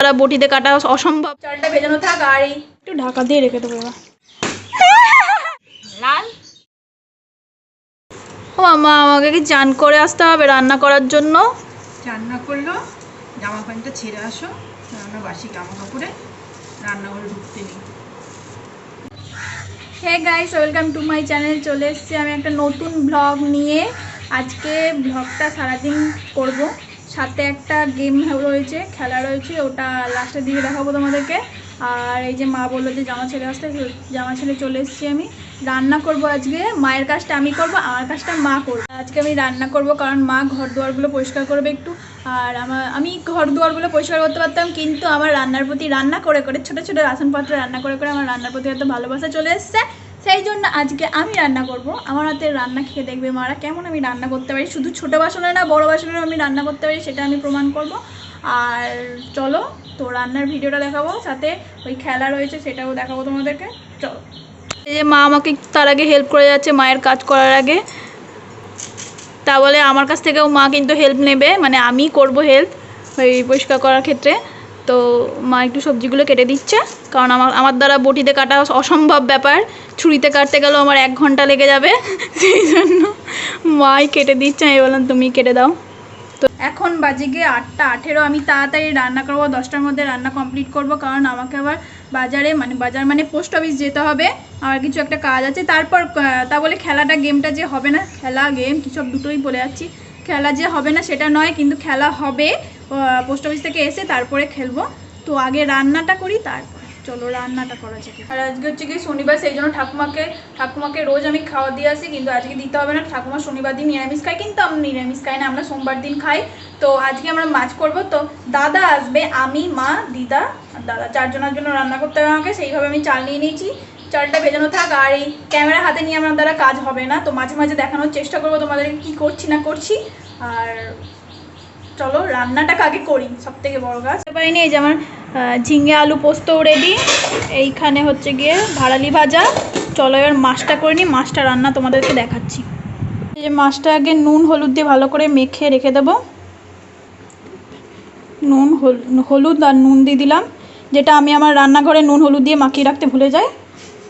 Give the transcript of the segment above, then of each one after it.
তারা বটিতে কাটা অসম্ভব। চালটা ভেজানো থাক আর এই একটু ঢাকা দিয়ে রেখে দেবো এবার লাল। ও মা আমাকে কি চান করে আসতে হবে রান্না করার জন্য? রান্না করল জামা প্যান্টটা ছেড়ে আসো রান্না বাসি জামা কাপড়ে রান্নাঘরে ঢুকতে নেই। Hey guys welcome to my channel চলে এসেছি আমি একটা নতুন ব্লগ নিয়ে। আজকে ব্লগটা সারাদিন করব। সাথে একটা গেম রয়েছে, খেলা রয়েছে, ওটা লাস্টের দিকে দেখাবো তোমাদেরকে। আর এই যে মা বলল যে জামা ছেলে আসতে জামা ছেলে চলে এসেছি আমি। রান্না করব আজকে, মায়ের কাজটা আমি করব, আমার কাজটা মা করবে। আজকে আমি রান্না করব, কারণ মা ঘর দুয়ারগুলো পরিষ্কার করবে একটু। আর আমার আমি ঘর দুয়ারগুলো পরিষ্কার করতে পারতাম, কিন্তু আমার রান্নার প্রতি রান্না করে করে, ছোটো ছোটো রাসনপত্র রান্না করে করে আমার রান্নার প্রতি এত ভালোবাসা চলে এসছে। সেই জন্য আজকে আমি রান্না করব। আমার হাতে রান্না খেয়ে দেখবে মারা কেমন আমি রান্না করতে পারি। শুধু ছোটো বাসনে না, বড় বাসনেও আমি রান্না করতে পারি, সেটা আমি প্রমাণ করব। আর চলো, তো রান্নার ভিডিওটা দেখাবো, সাথে ওই খেলা রয়েছে সেটাও দেখাবো তোমাদেরকে। চলো। এই যে মা আমাকে তার আগে হেল্প করে যাচ্ছে মায়ের কাজ করার আগে। তা বলে আমার কাছ থেকেও মা কিন্তু হেল্প নেবে মানে আমি করব হেল্প ওই পরিষ্কার করার ক্ষেত্রে। তো মা একটু সবজিগুলো কেটে দিচ্ছে, কারণ আমার আমার দ্বারা বটিতে কাটা অসম্ভব ব্যাপার। ছুরিতে কাটতে গেলেও আমার এক ঘণ্টা লেগে যাবে। সেই জন্য মাই কেটে দিচ্ছে, আমি বললাম, তুমি কেটে দাও। তো এখন বাজে গিয়ে আটটা আঠেরো, আমি তাড়াতাড়ি রান্না করব, দশটার মধ্যে রান্না কমপ্লিট করব, কারণ আমাকে আবার বাজারে মানে বাজার মানে পোস্ট অফিস যেতে হবে আমার কিছু একটা কাজ আছে। তারপর তা বলে খেলাটা গেমটা যে হবে না, খেলা গেম সব দুটোই বলে যাচ্ছি। খেলা যে হবে না সেটা নয়, কিন্তু খেলা হবে পোস্ট অফিস থেকে এসে তারপরে খেলব। তো আগে রান্নাটা করি, তারপর চলো রান্নাটা করা যাক। আর আজকে হচ্ছে কি শনিবার সেই জন্য ঠাকুমাকে ঠাকুমাকে রোজ আমি খাওয়া দিয়ে আসি কিন্তু আজকে দিতে হবে না। ঠাকুমা শনিবার দিন নিরামিষ খাই কিন্তু আমরা নিরামিষ খাই না আমরা সোমবার দিন খাই। তো আজকে আমরা মাছ করব তো দাদা আসবে আমি মা দিদা আর দাদা চারজনের জন্য রান্না করতে হবে আমাকে সেইভাবে আমি চাল নিয়ে নিয়েছি। চালটা ভেজানো থাক আর এই ক্যামেরা হাতে নিয়ে আমার দ্বারা কাজ হবে না তো মাঝে মাঝে দেখানোর চেষ্টা করব তোমাদেরকে কী করছি না করছি। আর চলো রান্নাটাকে আগে করি সব থেকে বড় কাজ। পারিনি এই যে আমার ঝিঙে আলু পোস্তও রেডি এইখানে হচ্ছে গিয়ে ভাড়ালি ভাজা। চলো এবার মাছটা করে নিই মাছটা রান্না তোমাদেরকে দেখাচ্ছি। এই মাছটা আগে নুন, হলুদ দিয়ে ভালো করে মেখে রেখে দেবো। নুন, হল- হলুদ আর নুন দিয়ে দিলাম। যেটা আমি আমার রান্নাঘরে নুন, হলুদ দিয়ে মাখিয়ে রাখতে ভুলে যাই।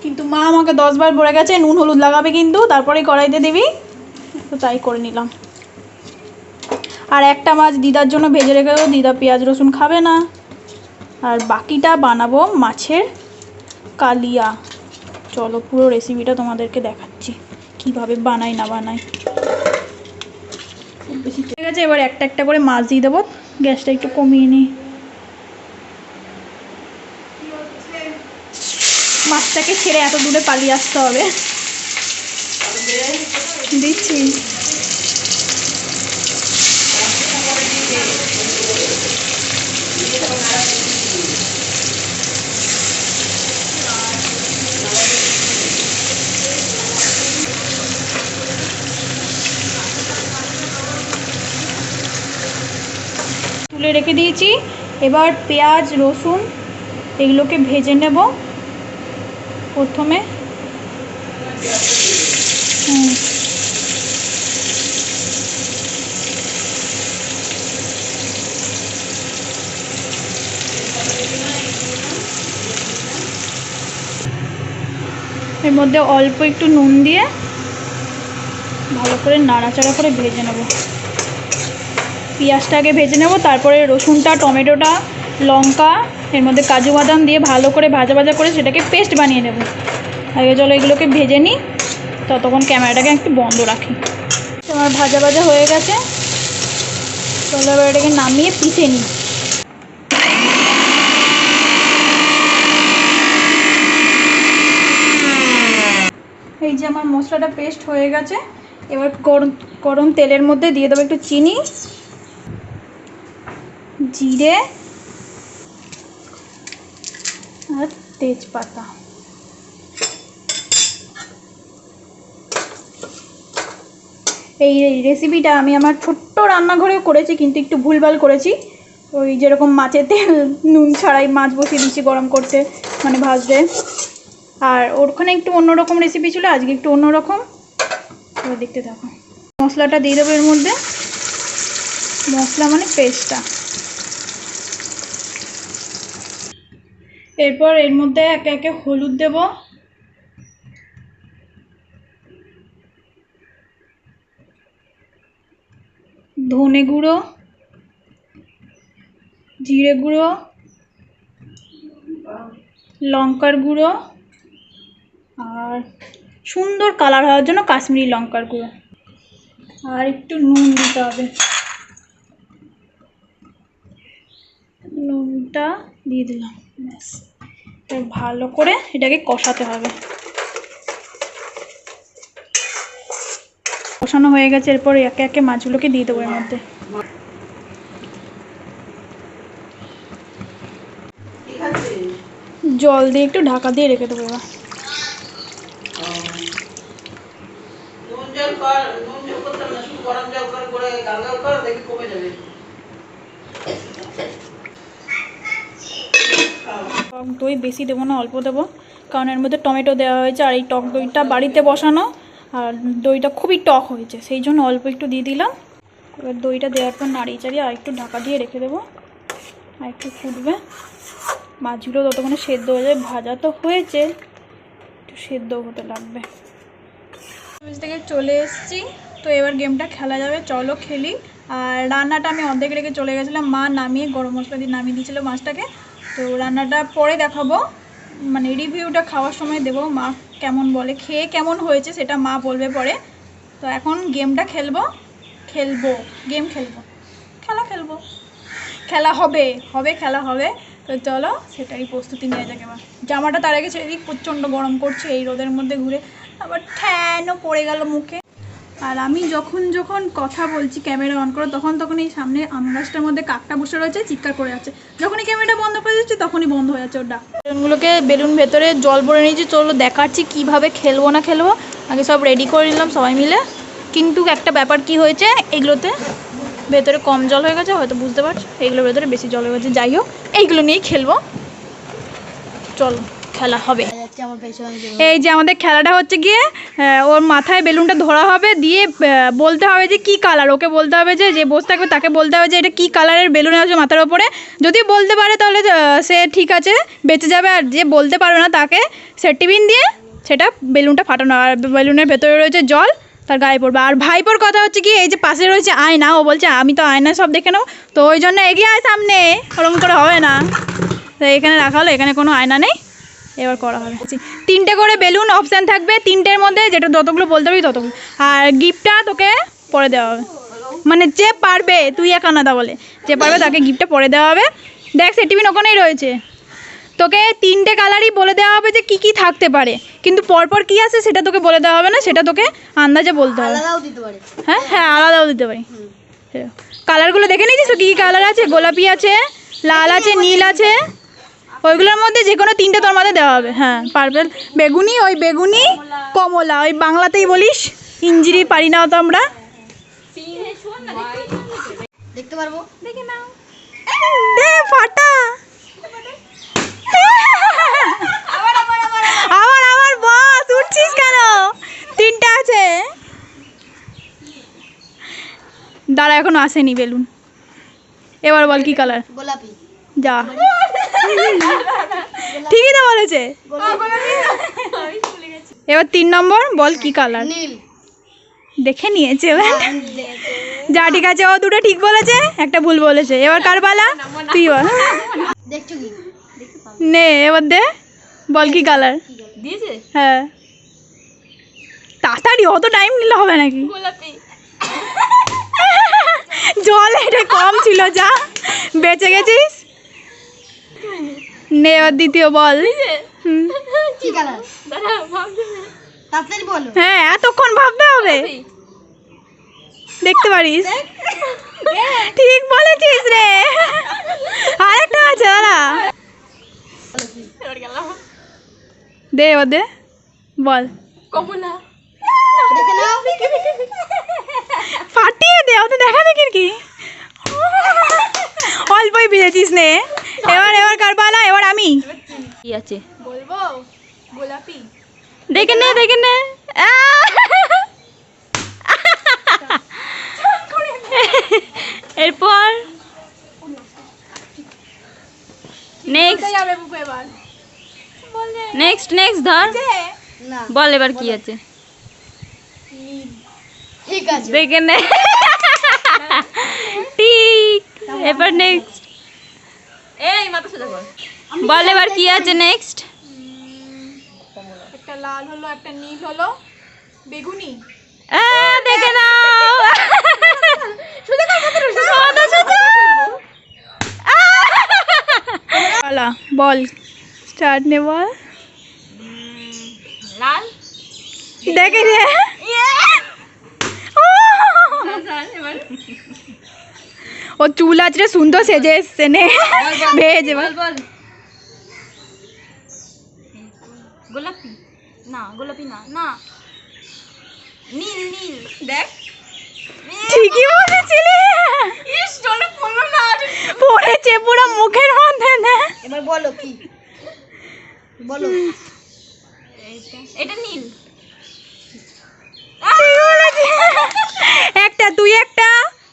কিন্তু মা আমাকে দশবার বলে গেছে, নুন, হলুদ লাগাবে কিন্তু তারপরে কড়াইতে দিবি। তো তাই করে নিলাম। আর একটা মাছ দিদার জন্য ভেজে রেখে দিদা পেঁয়াজ, রসুন খাবে না। আর বাকিটা বানাবো মাছের কালিয়া। চলো পুরো রেসিপিটা তোমাদেরকে দেখাচ্ছি, কীভাবে বানাই, না বানাই। ঠিক আছে, এবার একটা একটা করে মাছ দিয়ে দেবো, গ্যাসটা একটু কমিয়ে নিই। মাছটাকে ছেড়ে এত দূরে পালিয়ে আসতে হবে। দিচ্ছি। তুলে রেখে দিয়েছি। এবার পেঁয়াজ, রসুন, এগুলোকে ভেজে নেব। প্রথমে। এর মধ্যে অল্প একটু নুন দিয়ে ভালো করে নাড়াচাড়া করে ভেজে নেব। পেঁয়াজটা আগে ভেজে নেব, তারপরে রসুনটা, টমেটোটা, লঙ্কা, এর মধ্যে কাজু বাদাম দিয়ে ভালো করে ভাজা ভাজা করে সেটাকে পেস্ট বানিয়ে নেব। আগে চলো এগুলোকে ভেজে নিই, ততক্ষণ ক্যামেরাটাকে একটু বন্ধ রাখি। আমার ভাজা ভাজা হয়ে গেছে, চলো এবার এটাকে নামিয়ে পিষে নিই। এই যে আমার মশলাটা পেস্ট হয়ে গেছে, এবার গরম গরম তেলের মধ্যে দিয়ে দেবো একটু চিনি। জিরে আর তেজপাতা। এই রেসিপিটা আমি আমার ছোট্ট রান্নাঘরেও করেছি, কিন্তু একটু ভুলভাল করেছি। ওই যেরকম মাছের তেল, নুন ছাড়াই মাছ বসিয়ে দিচ্ছি গরম করতে মানে ভাজতে। আর ওখানে একটু অন্যরকম রেসিপি ছিল, আজকে একটু অন্যরকম। দেখতে থাকো। মশলাটা দিয়ে দেবো এর মধ্যে। মশলা মানে পেস্টটা এরপর এর মধ্যে একে একে হলুদ দেব। ধনে গুঁড়ো, জিরে গুঁড়ো, লঙ্কার গুঁড়ো, আর সুন্দর কালার হওয়ার জন্য কাশ্মীরি লঙ্কার গুঁড়ো। আর একটু নুন দিতে হবে। নুনটা দিয়ে দিলাম, ব্যাস। ভালো করে এটাকে কষাতে হবে। কষানো হয়ে গেছে, এরপর একে একে মাছগুলোকে দিয়ে দেবো এর মধ্যে। জল দিয়ে একটু ঢাকা দিয়ে রেখে দেবো এবার। টক দই বেশি দেবো না, অল্প দেবো। কারণ এর মধ্যে টমেটো দেওয়া হয়েছে আর এই টক দইটা বাড়িতে বসানো। আর দইটা খুবই টক হয়েছে, সেই জন্য অল্প একটু দিয়ে দিলাম। এবার দইটা দেওয়ার পর নাড়িয়ে চাড়িয়ে আর একটু ঢাকা দিয়ে রেখে দেবো। আর একটু ফুটবে। মাছগুলো ততক্ষণে সেদ্ধ হয়ে যায় ভাজা তো হয়েছে। একটু সেদ্ধ হতে লাগবে। থেকে চলে এসেছি, তো এবার গেমটা খেলা যাবে, চলো খেলি। আর রান্নাটা আমি অর্ধেক রেখে চলে গেছিলাম, মা নামিয়ে গরম মশলা দিয়ে নামিয়ে দিয়েছিল মাছটাকে। তো রান্নাটা পরে দেখাবো। মানে রিভিউটা খাওয়ার সময় দেবো, মা কেমন বলে, খেয়ে কেমন হয়েছে সেটা মা বলবে পরে। তো এখন গেমটা খেলব খেলব, গেম খেলব, খেলা খেলব। খেলা হবে হবে, খেলা হবে। তো চলো সেটাই প্রস্তুতি নিয়ে যাক এবার। জামাটা তার আগে ছেড়ে দিই প্রচণ্ড গরম করছে এই রোদের মধ্যে ঘুরে। আবার ঠ্যানও পড়ে গেল মুখে। আর আমি যখন যখন কথা বলছি ক্যামেরা অন করো, তখন তখন এই সামনে আম গাছটার মধ্যে কাকটা বসে রয়েছে, চিৎকার করে যাচ্ছে। যখনই ক্যামেরাটা বন্ধ করে দিচ্ছি, তখনই বন্ধ হয়ে যাচ্ছে ওটা বেলুনগুলোকে বেলুন ভেতরে জল ভরে নিয়েছি, চলো দেখাচ্ছি কীভাবে খেলব না খেলব। আগে সব রেডি করে নিলাম সবাই মিলে। কিন্তু একটা ব্যাপার কি হয়েছে, এগুলোতে ভেতরে কম জল হয়ে গেছে, হয়তো বুঝতে পারছ। এইগুলোর ভেতরে বেশি জল হয়ে গেছে। যাই হোক, এইগুলো নিয়েই খেলব। চলো, খেলা হবে। এই যে আমাদের খেলাটা হচ্ছে গিয়ে ওর মাথায় বেলুনটা ধরা হবে, দিয়ে বলতে হবে যে কি কালার ওকে বলতে হবে যে যে বসে থাকবে তাকে বলতে হবে যে এটা কি কালারের বেলুন আছে মাথার ওপরে। যদি বলতে পারে তাহলে সে ঠিক আছে, বেঁচে যাবে। আর যে বলতে পারবে না তাকে সেটিবিন দিয়ে সেটা বেলুনটা ফাটানো। আর বেলুনের ভেতরে রয়েছে জল, তার গায়ে পড়বে। আর ভাইপোর কথা হচ্ছে কি, এই যে পাশে রয়েছে আয়না, ও বলছে, আমি তো আয়না সব দেখে নেব। তো ওই জন্য এগিয়ে আয় সামনে ওরকম করে হবে না। তো এখানে রাখা হলো, এখানে কোনো আয়না নেই। এবার করা হবে। তিনটে করে বেলুন অপশান থাকবে তিনটের মধ্যে যেটা যতগুলো বলতে পারবি ততগুলো। আর গিফটটা তোকে পরে দেওয়া হবে। মানে যে পারবে তুই এক আনাদা বলে। যে পারবে তাকে গিফটটা পরে দেওয়া হবে। দেখ সেটিভিন ওখানেই রয়েছে। তোকে তিনটে কালারই বলে দেওয়া হবে যে কি কি থাকতে পারে। কিন্তু পরপর কি আছে সেটা তোকে বলে দেওয়া হবে না সেটা তোকে আন্দাজে বলতে হবে। হ্যাঁ হ্যাঁ আলাদাও দিতে পারি। কালারগুলো দেখে নিয়েছিস তো কী কী কালার আছে? গোলাপি আছে লাল আছে নীল আছে? ওইগুলোর মধ্যে যে কোনো তিনটে তোর মধ্যে দেওয়া হবে। হ্যাঁ পার্পেল বেগুনি ওই বেগুনি কমলা ওই বাংলাতেই বলিস ইঞ্জিরি পারি না তো আমরা দেখতে পারব? দেখে নাও। দে ফাটা। আবার আবার বস উঠছিস কেন? তিনটা আছে। দাঁড়া এখনও আসেনি বেলুন। এবার বল কি কালার গোলাপি। যা। ঠিকই তো বলেছে। এবার তিন নম্বর বল কি কালার দেখে নিয়েছে এবার। যা ঠিক আছে ও দুটো ঠিক বলেছে একটা ভুল বলেছে। এবার কার পালা? তুই বল। নে এবার দে। বল কি কালার হ্যাঁ। তাড়াতাড়ি অত টাইম নিলে হবে নাকি? জল এটা কম ছিল যা। বেঁচে গেছিস? নে এবার দ্বিতীয় বল। হ্যাঁ এতক্ষণ ভাবতে হবে। দেখতে পারিস? ঠিক বলেছিস রে। আরেকটা আছে দাঁড়া। দে এবার দে বল। কমলা। ফাটিয়ে দে অত দেখা দেখি কি? অল্পই ভিজেছিস নে। এবার এবার। কার পালা এবার আমি। কি আছে? বলব? গোলাপি। দেখে নে দেখে নে। এরপর? নেক্সট যাবে বুকু এবার? নেক্সট নেক্সট ধর। বল এবার কি আছে? ঠিক আছে। দেখে নে। ঠিক এবার নেক্সট এই মাথা সোজা কর। বল এবার কি আছে নেক্সট একটা লাল হলো একটা নীল হলো। বেগুনি। দেখে নাও। সোজা সোজা। বলা বল। স্টার্ট নে বল। লাল। দেখে রে ও চুল আজরে সুন্দর সেজে এসছে নে ভেজ এবার বল গোলাপি না গোলাপি না না নীল নীল দেখ ঠিকই বলেছিলি ইস জলে পড়ল না পড়েছে পুরো মুখের মধ্যে নে এবার বলো কি? বলো। এটা নীল। একটা তুই একটা।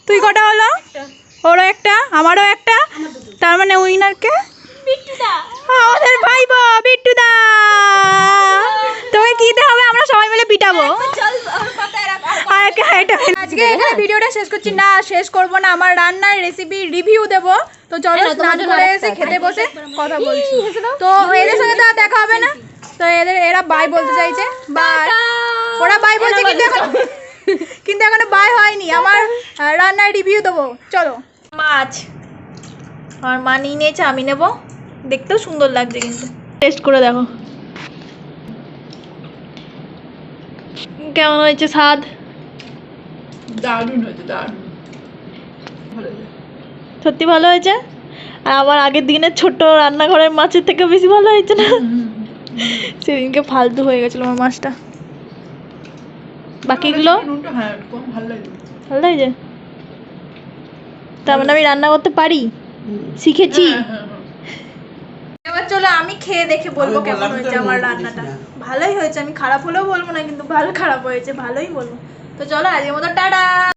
তুই কটা হলো? ওরও একটা আমারও একটা। তার মানে উইনারকে? আমাদের ভাইবো বিট্টুদা। তোকে কি দিতে হবে? আমরা সবাই মিলে পিটাবো। আজকে এখানে ভিডিওটা শেষ করছি। না শেষ করব না। আমার রান্নার রেসিপি রিভিউ দেব। তো চলো স্নান করে এসে খেতে বসে কথা বলছি। তো এদের সঙ্গে তো আর দেখা হবে না। তো এদের এরা বাই বলতে চাইছে। বাই ওরা বাই বলছে কিন্তু এখন কিন্তু এখনও বাই হয়নি। আমার রান্নার রিভিউ দেবো। চলো। মাছ। আমার মা নিয়ে নিয়েছে আমি নেব। দেখতেও সুন্দর লাগছে কিন্তু। টেস্ট করে দেখো। কেমন হয়েছে স্বাদ? দারুণ হয়েছে দারুণ। সত্যি ভালো হয়েছে? আর আবার আগের দিনের ছোট রান্নাঘরের মাছের থেকে বেশি ভালো হয়েছে না? সেদিনকে ফালতু হয়ে গেছিল আমার মাছটা। বাকিগুলো? হ্যাঁ ভালো লাগে ভালো হয়েছে? তার মানে আমি রান্না করতে পারি? শিখেছি? হ্যাঁ, হ্যাঁ, হ্যাঁ। এবার চলো আমি খেয়ে দেখে বলব কেমন হয়েছে আমার রান্নাটা। ভালোই হয়েছে আমি খারাপ হলেও বলব না কিন্তু ভালো খারাপ হয়েছে ভালোই বলব। তো চলো আজকের মতো টাটা!